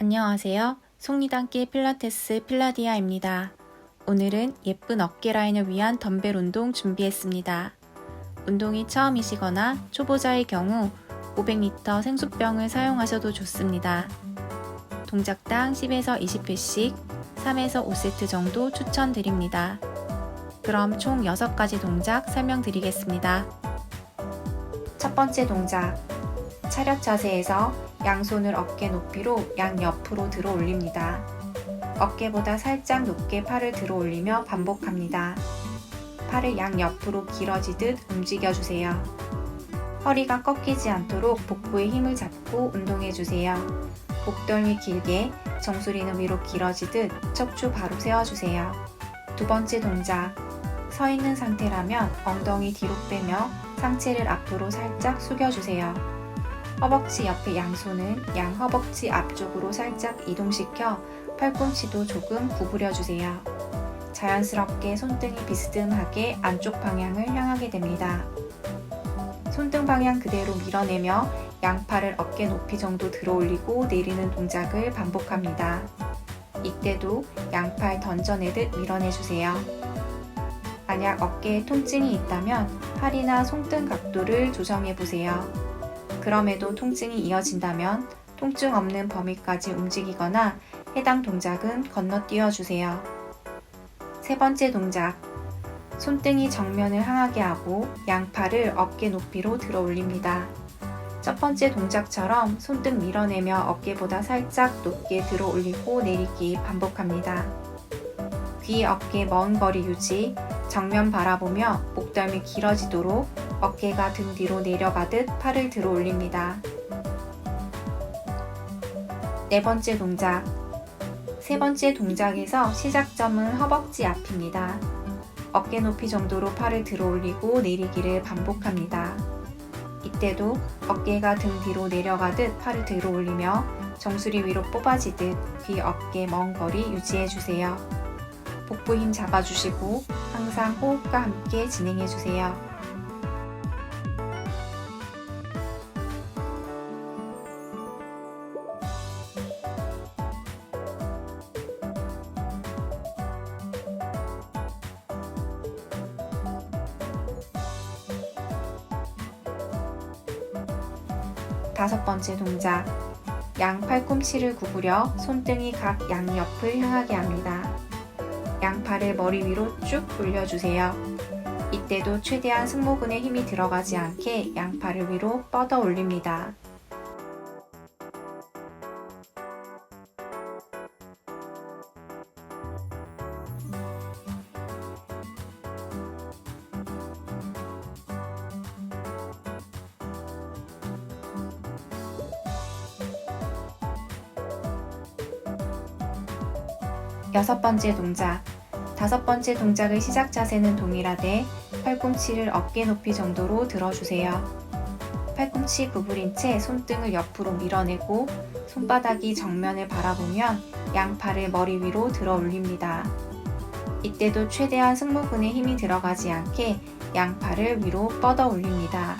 안녕하세요. 속리단길 필라테스 필라디아입니다. 오늘은 예쁜 어깨 라인을 위한 덤벨 운동 준비했습니다. 운동이 처음이시거나 초보자의 경우 500리터 생수병을 사용하셔도 좋습니다. 동작당 10에서 20회씩 3에서 5세트 정도 추천드립니다. 그럼 총 6가지 동작 설명드리겠습니다. 첫 번째 동작. 차렷 자세에서 양손을 어깨 높이로 양옆으로 들어 올립니다. 어깨보다 살짝 높게 팔을 들어 올리며 반복합니다. 팔을 양옆으로 길어지듯 움직여 주세요. 허리가 꺾이지 않도록 복부에 힘을 잡고 운동해 주세요. 목덜미 길게, 정수리는 위로 길어지듯 척추 바로 세워주세요. 두 번째 동작. 서 있는 상태라면 엉덩이 뒤로 빼며 상체를 앞으로 살짝 숙여주세요. 허벅지 옆에 양손은 양 허벅지 앞쪽으로 살짝 이동시켜 팔꿈치도 조금 구부려 주세요. 자연스럽게 손등이 비스듬하게 안쪽 방향을 향하게 됩니다. 손등 방향 그대로 밀어내며 양팔을 어깨 높이 정도 들어 올리고 내리는 동작을 반복합니다. 이때도 양팔 던져내듯 밀어내 주세요. 만약 어깨에 통증이 있다면 팔이나 손등 각도를 조정해 보세요. 그럼에도 통증이 이어진다면 통증 없는 범위까지 움직이거나 해당 동작은 건너뛰어 주세요. 세 번째 동작. 손등이 정면을 향하게 하고 양팔을 어깨 높이로 들어 올립니다. 첫 번째 동작처럼 손등 밀어내며 어깨보다 살짝 높게 들어 올리고 내리기 반복합니다. 귀 어깨 먼 거리 유지, 정면 바라보며 목덜미 길어지도록 어깨가 등 뒤로 내려가듯 팔을 들어 올립니다. 네 번째 동작. 세 번째 동작에서 시작점은 허벅지 앞입니다. 어깨 높이 정도로 팔을 들어 올리고 내리기를 반복합니다. 이때도 어깨가 등 뒤로 내려가듯 팔을 들어 올리며 정수리 위로 뽑아지듯 귀 어깨 먼 거리 유지해 주세요. 복부 힘 잡아주시고 항상 호흡과 함께 진행해 주세요. 다섯 번째 동작. 양 팔꿈치를 구부려 손등이 각 양옆을 향하게 합니다. 양팔을 머리 위로 쭉 돌려주세요. 이때도 최대한 승모근에 힘이 들어가지 않게 양팔을 위로 뻗어 올립니다. 여섯 번째 동작. 다섯 번째 동작의 시작 자세는 동일하되 팔꿈치를 어깨 높이 정도로 들어주세요. 팔꿈치 구부린 채 손등을 옆으로 밀어내고 손바닥이 정면을 바라보면 양팔을 머리 위로 들어 올립니다. 이때도 최대한 승모근에 힘이 들어가지 않게 양팔을 위로 뻗어 올립니다.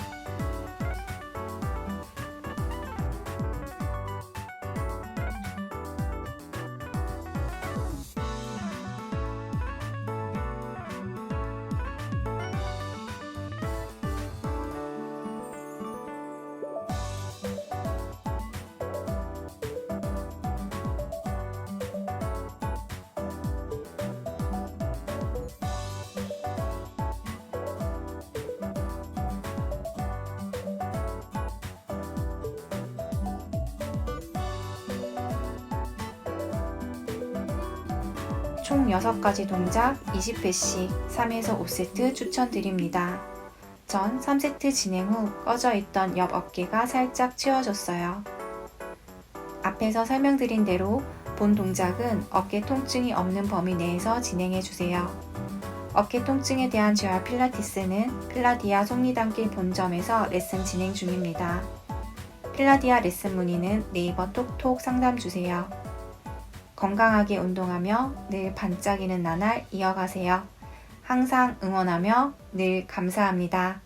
총 6가지 동작 20회씩 3에서 5세트 추천드립니다. 전 3세트 진행 후 꺼져 있던 옆 어깨가 살짝 치워졌어요. 앞에서 설명드린 대로 본 동작은 어깨 통증이 없는 범위 내에서 진행해 주세요. 어깨 통증에 대한 재활 필라티스는 필라디아 속리단길 본점에서 레슨 진행 중입니다. 필라디아 레슨 문의는 네이버 톡톡 상담 주세요. 건강하게 운동하며 늘 반짝이는 나날 이어가세요. 항상 응원하며 늘 감사합니다.